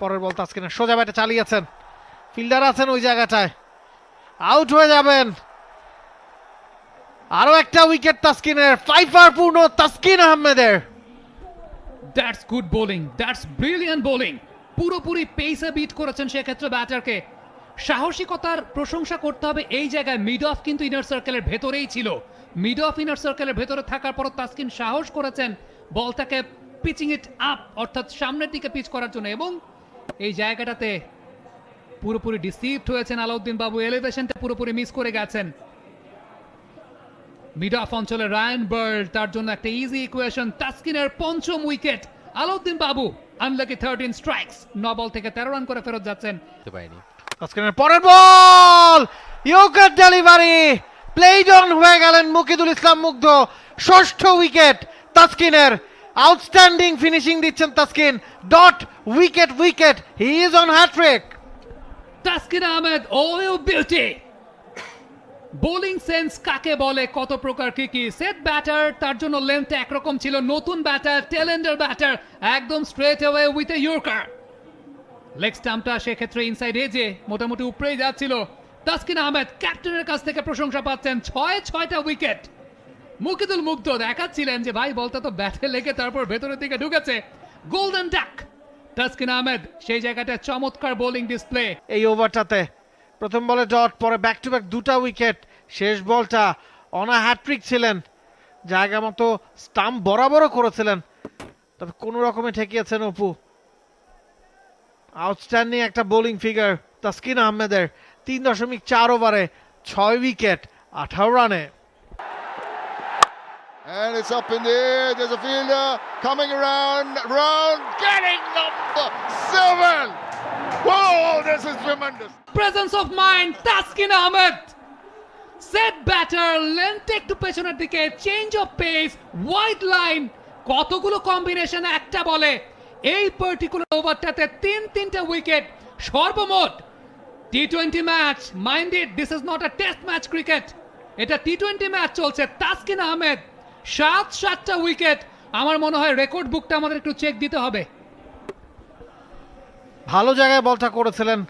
পরের বল তাসকিনের। সোজা ব্যাটে চালিয়েছেন। ফিল্ডার আছেন ওই জায়গাটায়। আউট হয়ে যাবেন। আরও একটা উইকেট তাসকিনের। ফাইফার পূর্ণ তাসকিন আহমেদের। That's good bowling that's brilliant bowling পুরোপুরি পেসে বিট করেছেন সেক্ষেত্রে ব্যাটারকে। সাহসিকতার প্রশংসা করতে হবে এই জায়গায়। মিড অফ কিন্তু ইনার সার্কেলের ভেতরেই ছিল। মিড অফ ইনার সার্কেলের ভেতরে থাকার পর তাসকিন সাহস করেছেন। বলটাকে পিচিং ইট আপ অর্থাৎ সামনের দিকে পিচ করার জন্য। এবং এই জায়গাটাতে পুরোপুরি ডিসিভড হয়েছেন আলাউদ্দিন বাবু। এলিভেশনটা পুরোপুরি মিস করে গেছেন। মিড অফ অঞ্চলে রায়ান বার্ড তার জন্য একটা ইজি ইকুয়েশন তাসকিনের পঞ্চম উইকেট আলাউদ্দিন বাবু আনলাকি থার্টিন স্ট্রাইকস ন বল থেকে তেরো রান করে ফেরত যাচ্ছেন। তাসকিনের পরের ball yorker delivery played on হয়ে গেলেন মুকিদুল ইসলাম মুগ্ধ। ষষ্ঠ উইকেট তাসকিনের আউটস্ট্যান্ডিং ফিনিশিং দিচ্ছেন Taskin. Dot wicket wicket he is on hat-trick Taskin Ahmed oh beauty bowling sense কাকে বলে, কত প্রকার, কি কি? সেট ব্যাটার তার জন্য লেন্থ একরকম ছিল, নতুন ব্যাটার টেলেন্ডার ব্যাটার একদম straight away with a yorker leg স্টাম্পটা সেক্ষেত্রে ইনসাইড এজে মোটামুটি উপরেই যাচ্ছিল। তাসকিন আহমেদ ক্যাপ্টেনের কাছ থেকে প্রশংসা পাচ্ছেন, ছয়, ছয়টা উইকেট মুকিদুল মুগ্ধ দেখাচ্ছিলেন যে ভাই বলটা তো ব্যাটে লেগে তারপর ভেতরের দিকে ঢুকেছে। গোল্ডেন ডাক তাসকিন আহমেদ, সেই জায়গাটা চমৎকার বোলিং ডিসপ্লে এই ওভারটাতে প্রথম বলে ডট, পরে ব্যাক টু ব্যাক দুটা উইকেট শেষ বলটা অনা হ্যাট্রিক ছিলেন। জায়গা মতো স্টাম্প বরাবরও করেছিলেন। তবে কোনো রকমে ঠেকিয়েছেন অপু। আউটস্ট্যান্ডিং একটা বোলিং ফিগার তাসকিন আহমেদের। তিন দশমিক চার ওভারে ছয় উইকেট আঠারো রানে And it's up in the air. There's a fielder coming around, round, getting number seven. Whoa, this is tremendous. Presence of mind Taskin Ahmed set batter length একটু পেছনের দিকে change of pace wide line কতগুলো combination একটা বলে এই particular ওভারটাতে তিন তিনটা উইকেট সর্বমোট T twenty match minded this is not a test match cricket এটা টি টোয়েন্টি ম্যাচ চলছে তাসকিন আহমেদ সাত সাতটা উইকেট আমার মনে হয় রেকর্ড বুকটা আমাদের একটু চেক দিতে হবে। ভালো জায়গায় বলটা করেছিলেন।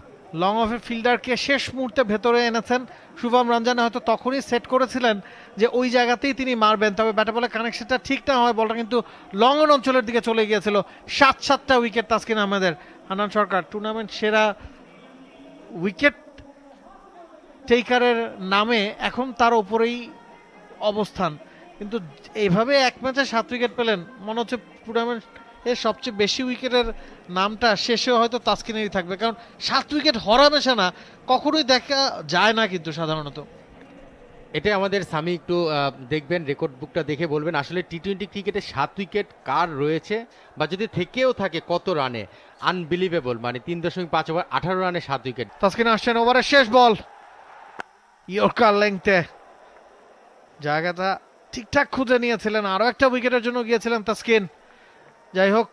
লং অফের ফিল্ডারকে শেষ মুহূর্তে ভেতরে এনেছেন। শুভম রঞ্জনে হয়তো তখনই সেট করেছিলেন যে ওই জায়গাতেই তিনি মারবেন। তবে ব্যাটে বলে কানেকশনটা ঠিক না হয়, বলটা কিন্তু লং অন অঞ্চলের দিকে চলে গিয়েছিল। সাত সাতটা উইকেট তাসকিন আহমেদের। হান্নান সরকার টুর্নামেন্ট সেরা উইকেট টেকারের নামে এখন তার ওপরেই অবস্থান। কিন্তু এইভাবে এক ম্যাচে সাত উইকেট পেলেন মনে হচ্ছে টুর্নামেন্ট এর সবচেয়ে বেশি উইকেটের নামটা শেষে হয়তো তাসকিনেরই থাকবে। কারণ সাত উইকেট হরামেশা না কখনোই দেখা যায় না কিন্তু সাধারণত। এটা আমাদের স্বামী একটু দেখবেন রেকর্ড বুকটা দেখে বলবেন আসলে টি টোয়েন্টি ক্রিকেটে সাত উইকেট কার রয়েছে বা যদি থেকেও থাকে কত রানে? আনবিলিভেবল মানে তিন দশমিক পাঁচ ওভার আঠারো রানে সাত উইকেট। তাসকিন আসছেন ওভারের শেষ বল। ইয়র্কার লেংথে জায়গাটা ঠিকঠাক খুঁজে নিয়েছিলেন। আরও একটা উইকেটের জন্য গিয়েছিলেন তাসকিন। যাই হোক,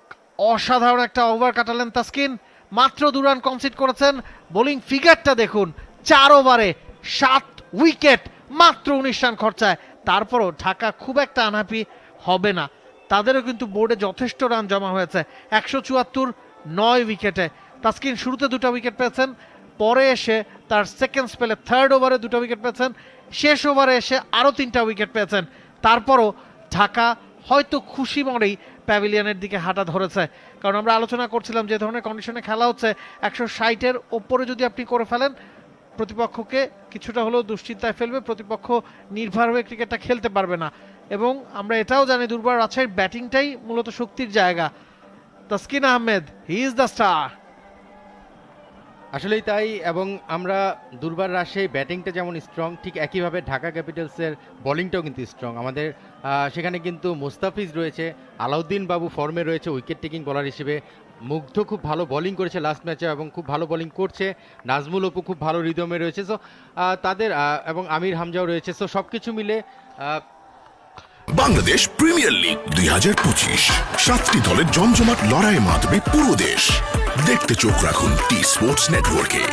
অসাধারণ একটা ওভার কাটালেন তাসকিন। মাত্র দু রান কনসিড করেছেন। বোলিং ফিগারটা দেখুন, চার ওভারে সাত উইকেট মাত্র উনিশ রান খরচায়। তারপরও ঢাকা খুব একটা আনহাপি হবে না। তাদেরও কিন্তু বোর্ডে যথেষ্ট রান জমা হয়েছে। একশো চুয়াত্তর, নয় উইকেটে তাসকিন শুরুতে দুটো উইকেট পেয়েছেন, পরে এসে তার সেকেন্ড স্পেলে থার্ড ওভারে দুটো উইকেট পেয়েছেন, শেষ ওভারে এসে আরও তিনটা উইকেট পেয়েছেন। তারপরও ঢাকা হয়তো খুশি মনেই প্যাভিলিয়নের দিকে হাঁটা ধরেছে। কারণ আমরা আলোচনা করছিলাম যে ধরনের কন্ডিশনে খেলা হচ্ছে, একশো ষাটের ওপরে যদি আপনি করে ফেলেন, প্রতিপক্ষকে কিছুটা হলেও দুশ্চিন্তায় ফেলবে, প্রতিপক্ষ নির্ভর হয়ে ক্রিকেটটা খেলতে পারবে না। এবং আমরা এটাও জানি দুর্বার রাজশাহীর ব্যাটিংটাই মূলত শক্তির জায়গা। Taskin Ahmed he is the star আসলেই তাই, এবং আমরা দুর্বার রাজশাহী ব্যাটিংটা যেমন স্ট্রং ঠিক একইভাবে ঢাকা ক্যাপিটালসের বোলিংটাও কিন্তু স্ট্রং আমাদের সেখানে কিন্তু মুস্তাফিজ রয়েছে, আলাউদ্দিন বাবু ফর্মে রয়েছে উইকেট টেকিং বলার হিসেবে। মুগ্ধ খুব ভালো বোলিং করেছে লাস্ট ম্যাচে এবং খুব ভালো বোলিং করছে। নাজমুল অপু খুব ভালো রিদমে রয়েছে। সো তাদের এবং আমির হামজাও রয়েছে। সো সব কিছু মিলে বাংলাদেশ প্রিমিয়ার লিগ দুই হাজার পঁচিশ। সাতটি দলের জমজমাট লড়াইয়ের মাধ্যমে পুরো দেশ। দেখতে চোখ রাখুন টি স্পোর্টস নেটওয়ার্কে